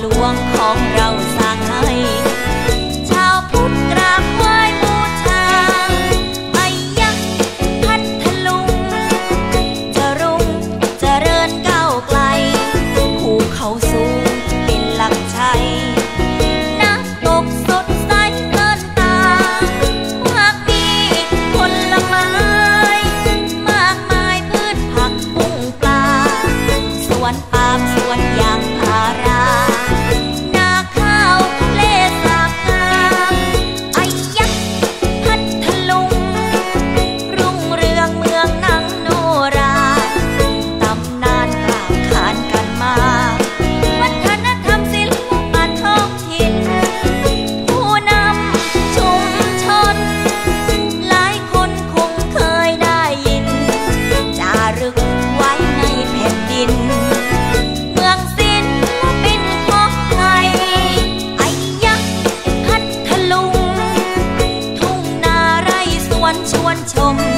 หลวงของเราสร้างให้ชาวพุทธกราบไหว้บูชาไปยักษ์พัทลุงจะรุ่งเริญก้าไกลภูเขาสูงเป็นหลักชัยน้ำตกสดใสเกินตามากมีผลไม้มากมายพืชผักกุ้งปลาสวน ชวนชม